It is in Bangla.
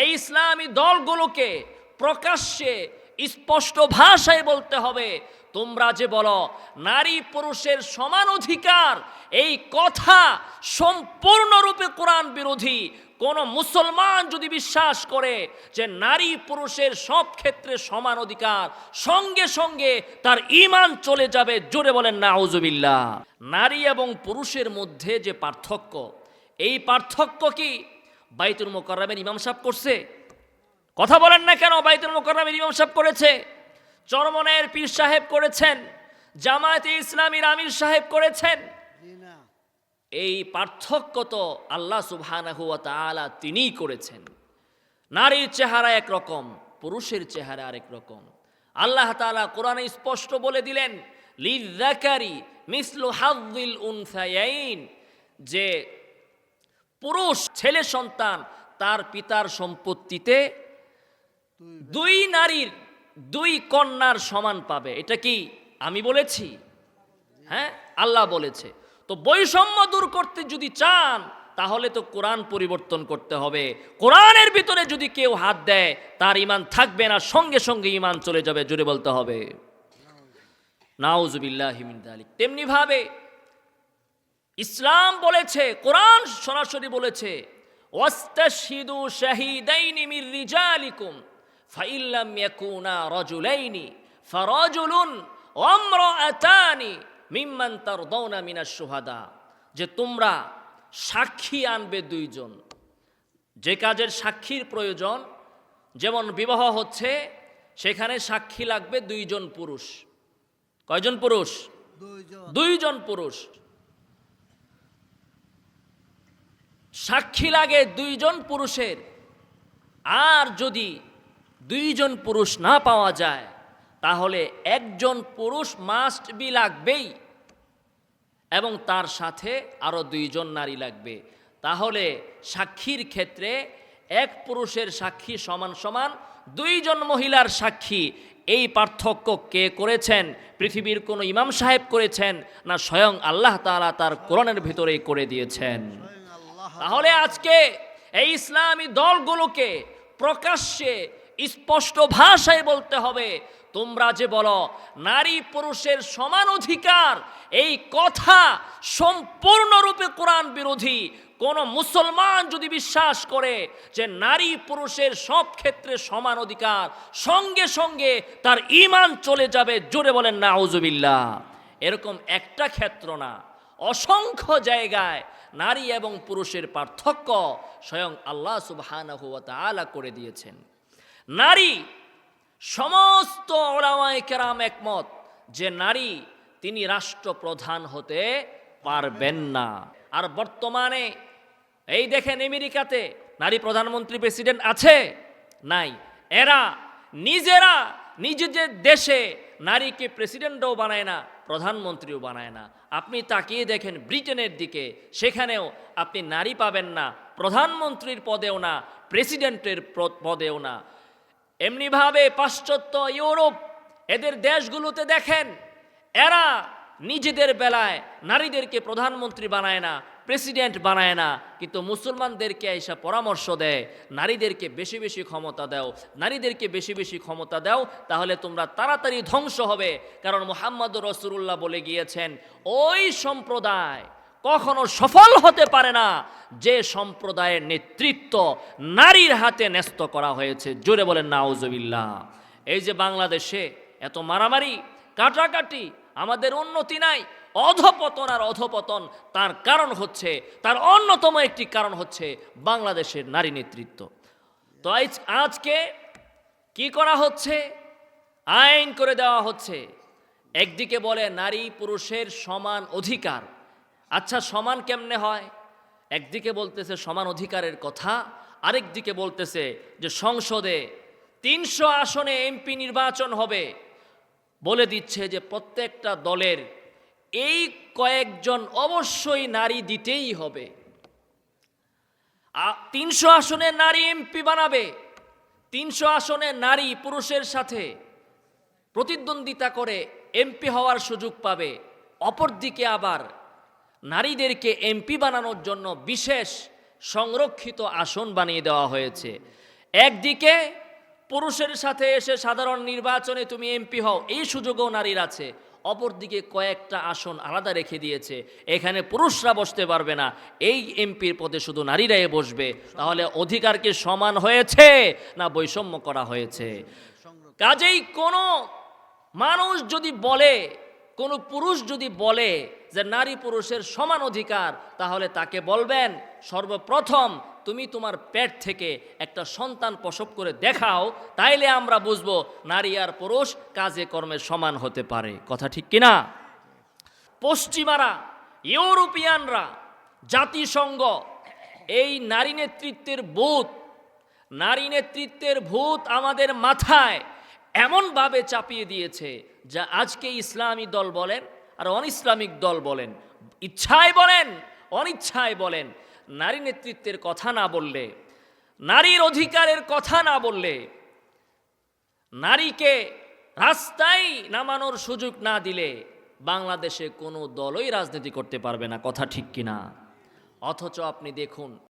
এই ইসলামী দলগুলোকে প্রকাশ্যে স্পষ্ট ভাষায় বলতে হবে। তোমরা যে বলো, নারী পুরুষের সমান অধিকার, এই কথা সম্পূর্ণরূপে কোরআন বিরোধী। কোন মুসলমান যদি বিশ্বাস করে যে নারী পুরুষের সব ক্ষেত্রে সমান অধিকার, সঙ্গে সঙ্গে তার ইমান চলে যাবে, জোরে বলেন না আউজুবিল্লাহ নারী এবং পুরুষের মধ্যে যে পার্থক্য, এই পার্থক্য কি? বাইতুল মোকাররামের ইমাম সাহেব করছে। কথা বলেন না কেন? বাইতুল মোকাররামের ইমাম সাহেব করেছে। চরমনের পীর সাহেব করেছেন। জামায়াতে ইসলামীর আমির সাহেব করেছেন। এই পার্থক্য তো আল্লাহ সুবহানাহু ওয়া তাআলা তিনিই করেছেন। নারীর চেহারা একরকম পুরুষের চেহারা আরেক রকম। আল্লাহ তাআলা কোরআনে স্পষ্ট বলে দিলেন লিযাকারি মিসলু হাযিল উনসায়াইন যে পুরুষ ছেলে সন্তান তার পিতার সম্পত্তিতে দুই নারীর দুই কন্যার সমান পাবে। এটা কি আমি বলেছি? হ্যাঁ আল্লাহ বলেছে। তো বৈষম্য দূর করতে যদি চান তাহলে তো কোরআন পরিবর্তন করতে হবে। কোরআনের ভিতরে যদি কেউ হাত দেয় তার ইমান থাকবে না সঙ্গে সঙ্গে ইমান চলে যাবে জুড়ে বলতে হবে। নাউজুবিল্লাহ। তেমনি ভাবে ইসলাম বলেছে কোরআন সরাসরি বলেছে ওয়াস্তাশহিদু শাহিদাইনি মির রিজালিকুম ফাইল্লাম ইয়াকুনা রাজুলাইনি ফারাজুলুন ওয়া ইমরাআতানি মিম্মান তারদাউনা মিনাশ শুহাদা। যে তোমরা সাক্ষী আনবে দুইজন। যে কাজের সাক্ষীর প্রয়োজন যেমন বিবাহ হচ্ছে সেখানে সাক্ষী লাগবে দুইজন পুরুষ। কয়জন পুরুষ? দুইজন পুরুষ। সাক্ষী লাগে দুইজন পুরুষের। আর যদি দুইজন পুরুষ না পাওয়া যায়, তাহলে একজন পুরুষ মাস্ট বি লাগবেই। এবং তার সাথে আরও দুইজন নারী লাগবে। তাহলে সাক্ষীর ক্ষেত্রে এক পুরুষের সাক্ষী সমান সমান দুইজন মহিলার সাক্ষী। এই পার্থক্য কে করেছেন? পৃথিবীর কোনো ইমাম সাহেব করেছেন না স্বয়ং আল্লাহ তাআলা তার কোরআনের ভিতরেই করে দিয়েছেন? তাহলে আজকে এই ইসলামী দলগুলোকে প্রকাশ্যে স্পষ্ট ভাষায় বলতে হবে। তোমরা যে বলো, নারী পুরুষের সমান অধিকার, এই কথা সম্পূর্ণরূপে কোরআন বিরোধী। কোন মুসলমান যদি বিশ্বাস করে যে নারী পুরুষের সব ক্ষেত্রে সমান অধিকার, সঙ্গে সঙ্গে তার ইমান চলে যাবে, জোরে বলেন না এরকম একটা ক্ষেত্র না। অসংখ্য জায়গায় নারী এবং পুরুষের পার্থক্য স্বয়ং আল্লাহ সুবহানাহু ওয়া তাআলা করে দিয়েছেন। নারী, সমস্ত ওলামায়ে কেরাম একমত যে নারী তিনি রাষ্ট্রপ্রধান হতে পারবেন না। আর বর্তমানে, এই দেখেন আমেরিকাতে নারী প্রধানমন্ত্রী, প্রেসিডেন্ট আছে? নাই। এরা নিজেরা, নিজেদের দেশে নারীকে প্রেসিডেন্টও বানায় না। প্রধানমন্ত্রীও বানায় না। আপনি তাকিয়ে দেখেন ব্রিটেনের দিকে, সেখানেও আপনি নারী পাবেন না, প্রধানমন্ত্রীর পদেও না, প্রেসিডেন্টের পদেও না। এমনিভাবে পাশ্চাত্য ইউরোপ, এদের দেশগুলোতে দেখেন, এরা নিজেদের বেলায় নারীদেরকে প্রধানমন্ত্রী বানায় না প্রেসিডেন্ট বানায় না, কিন্তু মুসলমানদেরকে এসে পরামর্শ দেয়, নারীদেরকে বেশি বেশি ক্ষমতা দাও, নারীদেরকে বেশি বেশি ক্ষমতা দাও, তাহলে তোমরা তাড়াতাড়ি ধ্বংস হবে। কারণ মোহাম্মদ রসুল্লাহ বলে গিয়েছেন, ওই সম্প্রদায় কখনো সফল হতে পারে না, যে সম্প্রদায়ের নেতৃত্ব নারীর হাতে ন্যস্ত করা হয়েছে। জোরে বলেন, নাউজবিল্লাহ। এই যে বাংলাদেশে এত মারামারি, কাটাকাটি, আমাদের উন্নতি নাই অধপতন আর অধপতন তার কারণ হচ্ছে, তার অন্যতম একটি কারণ হচ্ছে বাংলাদেশের নারী নেতৃত্ব। তো আজকে কি করা হচ্ছে? আইন করে দেওয়া হচ্ছে। একদিকে বলে নারী পুরুষের সমান অধিকার। আচ্ছা সমান কেমনে হয়? একদিকে বলতেছে সমান অধিকারের কথা আরেক দিকে বলতেছে যে সংসদে তিনশো আসনে এমপি নির্বাচন হবে। বলে দিচ্ছে যে প্রত্যেকটা দলের এই কয়েকজন অবশ্যই নারী দিতেই হবে। তিনশো আসনে নারী এমপি বানাবে, তিনশো আসনে নারী পুরুষের সাথে প্রতিদ্বন্দ্বিতা করে এমপি হওয়ার সুযোগ পাবে। অপরদিকে আবার নারীদেরকে এমপি বানানোর জন্য বিশেষ সংরক্ষিত আসন বানিয়ে দেওয়া হয়েছে। একদিকে পুরুষের সাথে এসে সাধারণ নির্বাচনে তুমি এমপি হও, এই সুযোগও নারীর আছে। অপরদিকে কয়েকটা আসন আলাদা রেখে দিয়েছে। এখানে পুরুষরা বসতে পারবে না। এই এমপির পদে শুধু নারীরাই বসবে। তাহলে অধিকার কি সমান হয়েছে না বৈষম্য করা হয়েছে? কাজেই কোনো মানুষ যদি বলে, কোনো পুরুষ যদি বলে যে নারী পুরুষের সমান অধিকার, তাহলে তাকে বলবেন সর্বপ্রথম তুমি তোমার পেট থেকে একটা সন্তান প্রসব করে দেখাও, তাইলে আমরা বুঝব নারী আর পুরুষ কাজে কর্মে সমান হতে পারে। কথা ঠিক কিনা? পশ্চিমারা, ইউরোপিয়ানরা, জাতিসংঘ, এই নারী নেতৃত্বের ভূত, নারী নেতৃত্বের ভূত আমাদের মাথায় এমনভাবে চাপিয়ে দিয়েছে যা আজকে ইসলামী দল বলেন আর অন ইসলামিক দল বলেন। ইচ্ছায় বলেন, অনিচ্ছায় বলেন। নারী নেতৃত্বের কথা না বললে, নারীর অধিকারের কথা না বললে, নারীকে রাস্তায় নামানোর সুযোগ না দিলে বাংলাদেশে কোনো দলই রাজনীতি করতে পারবে না, কথা ঠিক কিনা? অথচ আপনি দেখুন